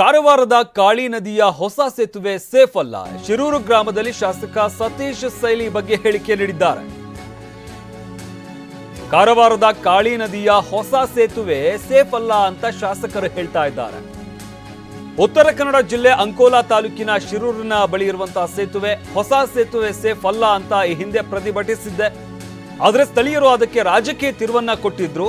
ಕಾರವಾರದ ಕಾಳಿ ನದಿಯ ಹೊಸ ಸೇತುವೆ ಸೇಫ್ ಅಲ್ಲ. ಶಿರೂರು ಗ್ರಾಮದಲ್ಲಿ ಶಾಸಕ ಸತೀಶ್ ಸೈಲಿ ಬಗ್ಗೆ ಹೇಳಿಕೆ ನೀಡಿದ್ದಾರೆ. ಕಾರವಾರದ ಕಾಳಿ ನದಿಯ ಹೊಸ ಸೇತುವೆ ಸೇಫ್ ಅಲ್ಲ ಅಂತ ಶಾಸಕರು ಹೇಳ್ತಾ ಇದ್ದಾರೆ. ಉತ್ತರ ಕನ್ನಡ ಜಿಲ್ಲೆ ಅಂಕೋಲಾ ತಾಲೂಕಿನ ಶಿರೂರಿನ ಬಳಿ ಇರುವಂತಹ ಸೇತುವೆ ಹೊಸ ಸೇತುವೆ ಸೇಫ್ ಅಲ್ಲ ಅಂತ ಈ ಹಿಂದೆ ಪ್ರತಿಭಟಿಸಿದ್ದೆ. ಆದರೆ ಸ್ಥಳೀಯರು ಅದಕ್ಕೆ ರಾಜಕೀಯ ತಿರುವನ್ನ ಕೊಟ್ಟಿದ್ರು.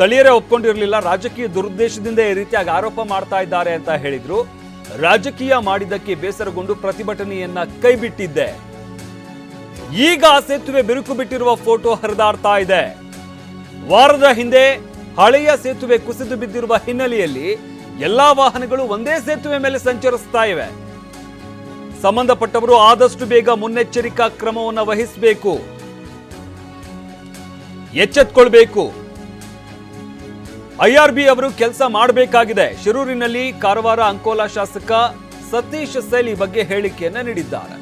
ಸ್ಥಳೀಯರೇ ಒಪ್ಕೊಂಡಿರಲಿಲ್ಲ. ರಾಜಕೀಯ ದುರುದ್ದೇಶದಿಂದ ಈ ರೀತಿಯಾಗಿ ಆರೋಪ ಮಾಡ್ತಾ ಇದ್ದಾರೆ ಅಂತ ಹೇಳಿದ್ರು. ರಾಜಕೀಯ ಮಾಡಿದ್ದಕ್ಕೆ ಬೇಸರಗೊಂಡು ಪ್ರತಿಭಟನೆಯನ್ನ ಕೈಬಿಟ್ಟಿದ್ದೆ. ಈಗ ಸೇತುವೆ ಬಿರುಕು ಬಿಟ್ಟಿರುವ ಫೋಟೋ ಹರಿದಾಡ್ತಾ ಇದೆ. ವಾರದ ಹಿಂದೆ ಹಳೆಯ ಸೇತುವೆ ಕುಸಿದು ಬಿದ್ದಿರುವ ಹಿನ್ನೆಲೆಯಲ್ಲಿ ಎಲ್ಲಾ ವಾಹನಗಳು ಒಂದೇ ಸೇತುವೆ ಮೇಲೆ ಸಂಚರಿಸ್ತಾ ಇವೆ. ಸಂಬಂಧಪಟ್ಟವರು ಆದಷ್ಟು ಬೇಗ ಮುನ್ನೆಚ್ಚರಿಕಾ ಕ್ರಮವನ್ನು ವಹಿಸಬೇಕು. ಎಚ್ಚೆತ್ಕೊಳ್ಬೇಕು. ಐಆರ್ಬಿ ಅವರು ಕೆಲಸ ಮಾಡಬೇಕಾಗಿದೆ. ಶಿರೂರಿನಲ್ಲಿ ಕಾರವಾರ ಅಂಕೋಲಾ ಶಾಸಕ ಸತೀಶ್ ಸೈಲಿ ಬಗ್ಗೆ ಹೇಳಿಕೆಯನ್ನ ನೀಡಿದ್ದಾರೆ.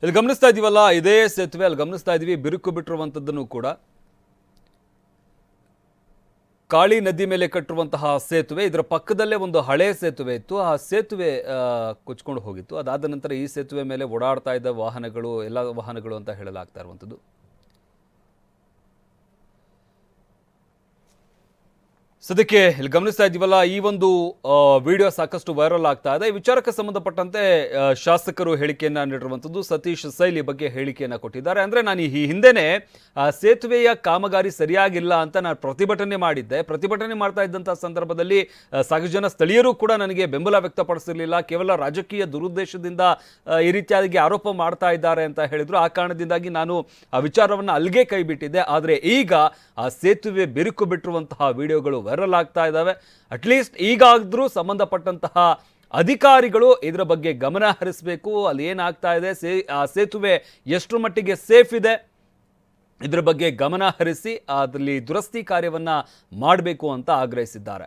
ಇಲ್ಲಿ ಗಮನಿಸ್ತಾ ಇದೀವಲ್ಲ, ಇದೇ ಸೇತುವೆ ಅಲ್ಲಿ ಗಮನಿಸ್ತಾ ಇದೀವಿ, ಬಿರುಕು ಬಿಟ್ಟಿರುವಂಥದ್ದನ್ನು ಕೂಡ. ಕಾಳಿ ನದಿ ಮೇಲೆ ಕಟ್ಟಿರುವಂತಹ ಸೇತುವೆ, ಇದರ ಪಕ್ಕದಲ್ಲೇ ಒಂದು ಹಳೆ ಸೇತುವೆ ಇತ್ತು. ಆ ಸೇತುವೆ ಕೊಚ್ಕೊಂಡು ಹೋಗಿತ್ತು. ಅದಾದ ನಂತರ ಈ ಸೇತುವೆ ಮೇಲೆ ಓಡಾಡ್ತಾ ಇದ್ದ ವಾಹನಗಳು, ಎಲ್ಲ ವಾಹನಗಳು ಅಂತ ಹೇಳಲಾಗ್ತಾ ಇರುವಂಥದ್ದು. ಸದ್ಯಕ್ಕೆ ಇಲ್ಲಿ ಗಮನಿಸ್ತಾ ಇದ್ದೀವಲ್ಲ, ಈ ಒಂದು ವಿಡಿಯೋ ಸಾಕಷ್ಟು ವೈರಲ್ ಆಗ್ತಾ ಇದೆ. ಈ ವಿಚಾರಕ್ಕೆ ಸಂಬಂಧಪಟ್ಟಂತೆ ಶಾಸಕರು ಹೇಳಿಕೆಯನ್ನ ನೀಡಿರುವಂಥದ್ದು ಸತೀಶ್ ಸೈಲಿ ಬಗ್ಗೆ ಹೇಳಿಕೆಯನ್ನ ಕೊಟ್ಟಿದ್ದಾರೆ. ಅಂದ್ರೆ ನಾನು ಈ ಹಿಂದೆನೆ ಸೇತುವೆಯ ಕಾಮಗಾರಿ ಸರಿಯಾಗಿಲ್ಲ ಅಂತ ನಾನು ಪ್ರತಿಭಟನೆ ಮಾಡಿದ್ದೆ. ಪ್ರತಿಭಟನೆ ಮಾಡ್ತಾ ಇದ್ದಂಥ ಸಂದರ್ಭದಲ್ಲಿ ಆ, ಸಾಕಷ್ಟು ಜನ ಸ್ಥಳೀಯರು ಕೂಡ ನನಗೆ ಬೆಂಬಲ ವ್ಯಕ್ತಪಡಿಸಿರಲಿಲ್ಲ. ಕೇವಲ ರಾಜಕೀಯ ದುರುದ್ದೇಶದಿಂದ ಈ ರೀತಿಯಾಗಿ ಆರೋಪ ಮಾಡ್ತಾ ಇದ್ದಾರೆ ಅಂತ ಹೇಳಿದ್ರು. ಆ ಕಾರಣದಿಂದಾಗಿ ನಾನು ಆ ವಿಚಾರವನ್ನು ಅಲ್ಲಿಗೆ ಕೈಬಿಟ್ಟಿದ್ದೆ. ಆದರೆ ಈಗ ಆ ಸೇತುವೆ ಬಿರುಕು ಬಿಟ್ಟಿರುವಂತಹ ವಿಡಿಯೋಗಳು ವೈರಲ್ ಆಗ್ತಾ ಇದ್ದಾವೆ. ಅಟ್ಲೀಸ್ಟ್ ಈಗಾದರೂ ಸಂಬಂಧಪಟ್ಟಂತಹ ಅಧಿಕಾರಿಗಳು ಇದರ ಬಗ್ಗೆ ಗಮನ ಹರಿಸಬೇಕು. ಅಲ್ಲಿ ಏನಾಗ್ತಾ ಇದೆ? ಸೇ ಆ ಸೇತುವೆ ಎಷ್ಟು ಮಟ್ಟಿಗೆ ಸೇಫ್ ಇದೆ? ಇದರ ಬಗ್ಗೆ ಗಮನ ಹರಿಸಿ ಅದರಲ್ಲಿ ದುರಸ್ತಿ ಕಾರ್ಯವನ್ನ ಮಾಡಬೇಕು ಅಂತ ಆಗ್ರಹಿಸಿದ್ದಾರೆ.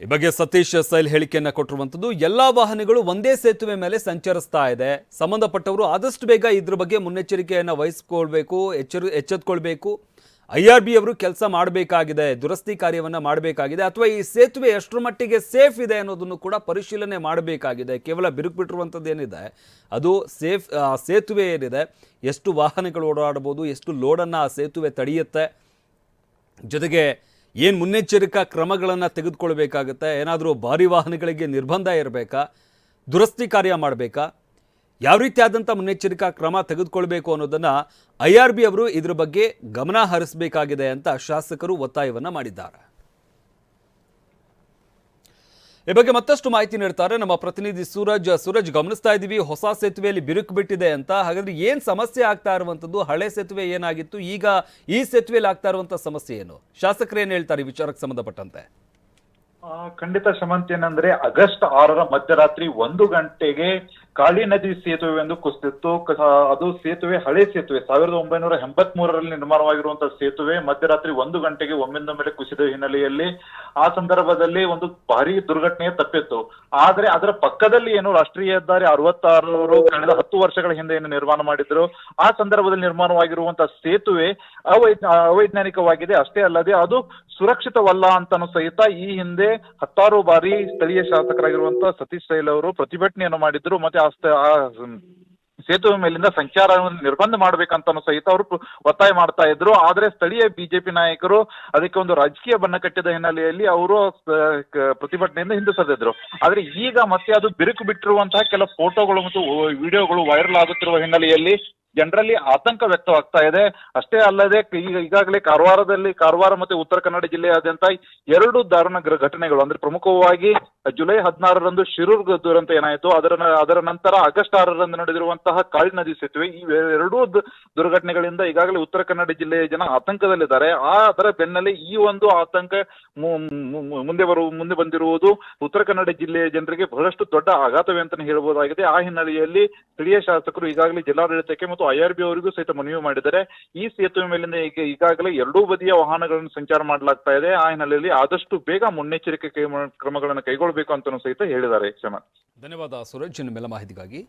ಈ ಬಗ್ಗೆ ಸತೀಶ್ ಸೈಲ್ ಹೇಳಿಕೆಯನ್ನು ಕೊಟ್ಟಿರುವಂಥದ್ದು, ಎಲ್ಲಾ ವಾಹನಗಳು ಒಂದೇ ಸೇತುವೆ ಮೇಲೆ ಸಂಚರಿಸ್ತಾ ಇದೆ. ಸಂಬಂಧಪಟ್ಟವರು ಆದಷ್ಟು ಬೇಗ ಇದ್ರ ಬಗ್ಗೆ ಮುನ್ನೆಚ್ಚರಿಕೆಯನ್ನು ವಹಿಸ್ಕೊಳ್ಬೇಕು, ಎಚ್ಚರ, ಎಚ್ಚೆತ್ಕೊಳ್ಬೇಕು. ಐ ಆರ್ ಬಿ ಅವರು ಕೆಲಸ ಮಾಡಬೇಕಾಗಿದೆ, ದುರಸ್ತಿ ಕಾರ್ಯವನ್ನು ಮಾಡಬೇಕಾಗಿದೆ, ಅಥವಾ ಈ ಸೇತುವೆ ಎಷ್ಟರ ಮಟ್ಟಿಗೆ ಸೇಫ್ ಇದೆ ಅನ್ನೋದನ್ನು ಕೂಡ ಪರಿಶೀಲನೆ ಮಾಡಬೇಕಾಗಿದೆ. ಕೇವಲ ಬಿರುಕು ಬಿಟ್ಟಿರುವಂಥದ್ದು ಏನಿದೆ ಅದು ಸೇಫ್, ಆ ಸೇತುವೆ ಏನಿದೆ, ಎಷ್ಟು ವಾಹನಗಳು ಓಡಾಡ್ಬೋದು ಎಷ್ಟು ಲೋಡನ್ನು ಆ ಸೇತುವೆ ತಡೆಯುತ್ತೆ, ಜೊತೆಗೆ ಏನು ಮುನ್ನೆಚ್ಚರಿಕಾ ಕ್ರಮಗಳನ್ನು ತೆಗೆದುಕೊಳ್ಬೇಕಾಗುತ್ತೆ, ಏನಾದರೂ ಭಾರಿ ವಾಹನಗಳಿಗೆ ನಿರ್ಬಂಧ ಇರಬೇಕಾ, ದುರಸ್ತಿ ಕಾರ್ಯ ಮಾಡಬೇಕಾ ಯಾವ ರೀತಿಯಾದಂಥ ಮುನ್ನೆಚ್ಚರಿಕಾ ಕ್ರಮ ತೆಗೆದುಕೊಳ್ಬೇಕು ಅನ್ನೋದನ್ನು ಐ ಆರ್ ಬಿ ಅವರು ಇದರ ಬಗ್ಗೆ ಗಮನ ಹರಿಸಬೇಕಾಗಿದೆ ಅಂತ ಶಾಸಕರು ಒತ್ತಾಯವನ್ನು ಮಾಡಿದ್ದಾರೆ. ಈ ಬಗ್ಗೆ ಮತ್ತಷ್ಟು ಮಾಹಿತಿ ನೀಡ್ತಾರೆ ನಮ್ಮ ಪ್ರತಿನಿಧಿ ಸೂರಜ್. ಸೂರಜ್, ಗಮನಿಸ್ತಾ ಇದ್ದೀವಿ, ಹೊಸ ಸೇತುವೆಯಲ್ಲಿ ಬಿರುಕು ಬಿಟ್ಟಿದೆ ಅಂತ. ಹಾಗಾದ್ರೆ ಏನು ಸಮಸ್ಯೆ ಆಗ್ತಾ ಇರುವಂಥದ್ದು? ಹಳೆ ಸೇತುವೆ ಏನಾಗಿತ್ತು? ಈಗ ಈ ಸೇತುವೆಯಲ್ಲಿ ಆಗ್ತಾ ಇರುವಂಥ ಸಮಸ್ಯೆ ಏನು? ಶಾಸಕರು ಹೇಳ್ತಾರೆ ಈ ವಿಚಾರಕ್ಕೆ ಸಂಬಂಧಪಟ್ಟಂತೆ? ಖಂಡಿತ ಶಮಂತ್ ಏನಂದ್ರೆ ಆಗಸ್ಟ್ ಆರರ ಮಧ್ಯರಾತ್ರಿ ಒಂದು ಗಂಟೆಗೆ ಕಾಳಿ ನದಿ ಸೇತುವೆ ಎಂದು ಕುಸಿದಿತ್ತು ಅದು ಸೇತುವೆ, ಹಳೆ ಸೇತುವೆ, ಸಾವಿರದ ಒಂಬೈನೂರ ಎಂಬತ್ ಮೂರರಲ್ಲಿ ನಿರ್ಮಾಣವಾಗಿರುವಂತಹ ಸೇತುವೆ ಮಧ್ಯರಾತ್ರಿ ಒಂದು ಗಂಟೆಗೆ ಒಮ್ಮಿಂದ ಮೇಲೆ ಕುಸಿದ ಹಿನ್ನೆಲೆಯಲ್ಲಿ ಆ ಸಂದರ್ಭದಲ್ಲಿ ಒಂದು ಭಾರಿ ದುರ್ಘಟನೆ ತಪ್ಪಿತ್ತು. ಆದ್ರೆ ಅದರ ಪಕ್ಕದಲ್ಲಿ ಏನು ರಾಷ್ಟ್ರೀಯ ಹೆದ್ದಾರಿ ಅರವತ್ತಾರರು ಕಳೆದ ಹತ್ತು ವರ್ಷಗಳ ಹಿಂದೆ ಏನು ನಿರ್ಮಾಣ ಮಾಡಿದ್ರು, ಆ ಸಂದರ್ಭದಲ್ಲಿ ನಿರ್ಮಾಣವಾಗಿರುವಂತಹ ಸೇತುವೆ ಅವೈಜ್ ಅವೈಜ್ಞಾನಿಕವಾಗಿದೆ. ಅಷ್ಟೇ ಅಲ್ಲದೆ ಅದು ಸುರಕ್ಷಿತವಲ್ಲ ಅಂತಾನು ಸಹಿತ ಈ ಹಿಂದೆ ಹತ್ತಾರು ಬಾರಿ ಸ್ಥಳೀಯ ಶಾಸಕರಾಗಿರುವಂತಹ ಸತೀಶ್ ಸೈಲ್ ಅವರು ಪ್ರತಿಭಟನೆಯನ್ನು ಮಾಡಿದ್ರು, ಮತ್ತೆ ಆ ಸೇತುವೆ ಮೇಲಿಂದ ಸಂಚಾರವನ್ನು ನಿರ್ಬಂಧ ಮಾಡ್ಬೇಕಂತಾನು ಸಹಿತ ಅವರು ಒತ್ತಾಯ ಮಾಡ್ತಾ ಇದ್ರು. ಆದ್ರೆ ಸ್ಥಳೀಯ ಬಿಜೆಪಿ ನಾಯಕರು ಅದಕ್ಕೆ ಒಂದು ರಾಜಕೀಯ ಬಣ್ಣ ಕಟ್ಟಿದ ಹಿನ್ನೆಲೆಯಲ್ಲಿ ಅವರು ಪ್ರತಿಭಟನೆಯಿಂದ ಹಿಂದೆ ಸರಿದಿದ್ರು ಆದ್ರೆ ಈಗ ಮತ್ತೆ ಅದು ಬಿರುಕು ಬಿಟ್ಟಿರುವಂತಹ ಕೆಲ ಫೋಟೋಗಳು ಮತ್ತು ವಿಡಿಯೋಗಳು ವೈರಲ್ ಆಗುತ್ತಿರುವ ಹಿನ್ನೆಲೆಯಲ್ಲಿ ಜನರಲ್ಲಿ ಆತಂಕ ವ್ಯಕ್ತವಾಗ್ತಾ ಇದೆ. ಅಷ್ಟೇ ಅಲ್ಲದೆ ಈಗ ಈಗಾಗಲೇ ಕಾರವಾರದಲ್ಲಿ, ಕಾರವಾರ ಮತ್ತೆ ಉತ್ತರ ಕನ್ನಡ ಜಿಲ್ಲೆಯಾದ್ಯಂತ ಎರಡು ದಾರುಣ ಘಟನೆಗಳು, ಅಂದ್ರೆ ಪ್ರಮುಖವಾಗಿ ಜುಲೈ ಹದಿನಾರರಂದು ಶಿರೂರ್ ದುರಂತ ಏನಾಯಿತು, ಅದರ ಅದರ ನಂತರ ಆಗಸ್ಟ್ ಆರರಂದು ನಡೆದಿರುವಂತಹ ಕಾಳಿ ನದಿ ಸೇತುವೆ, ಈ ಎರಡೂ ದುರ್ಘಟನೆಗಳಿಂದ ಈಗಾಗಲೇ ಉತ್ತರ ಕನ್ನಡ ಜಿಲ್ಲೆಯ ಜನ ಆತಂಕದಲ್ಲಿದ್ದಾರೆ. ಆ ಅದರ ಬೆನ್ನಲ್ಲೇ ಈ ಒಂದು ಆತಂಕ ಮುಂದೆ ಬರುವ ಮುಂದೆ ಬಂದಿರುವುದು ಉತ್ತರ ಕನ್ನಡ ಜಿಲ್ಲೆಯ ಜನರಿಗೆ ಬಹಳಷ್ಟು ದೊಡ್ಡ ಆಘಾತವೇ ಅಂತಾನೆ ಹೇಳಬಹುದಾಗಿದೆ ಆ ಹಿನ್ನೆಲೆಯಲ್ಲಿ ಸ್ಥಳೀಯ ಶಾಸಕರು ಈಗಾಗಲೇ ಜಿಲ್ಲಾಡಳಿತಕ್ಕೆ ಮತ್ತು ಐಆರ್ಬಿ ಅವರಿಗೂ ಸಹಿತ ಮನವಿ ಮಾಡಿದ್ದಾರೆ. ಈ ಸೇತುವೆ ಮೇಲಿಂದ ಈಗ ಈಗಾಗಲೇ ಎರಡೂ ಬದಿಯ ವಾಹನಗಳನ್ನು ಸಂಚಾರ ಮಾಡಲಾಗ್ತಾ ಇದೆ. ಆ ಹಿನ್ನೆಲೆಯಲ್ಲಿ ಆದಷ್ಟು ಬೇಗ ಮುನ್ನೆಚ್ಚರಿಕೆ ಕ್ರಮಗಳನ್ನು ಕೈಗೊಳ್ಳಬೇಕು ಅಂತಲೂ ಸಹಿತ ಹೇಳಿದ್ದಾರೆ ಕ್ಷಮ ಧನ್ಯವಾದ ಸುರೇಶ್ ನಿಮ್ಮೆಲ್ಲ ಮಾಹಿತಿಗಾಗಿ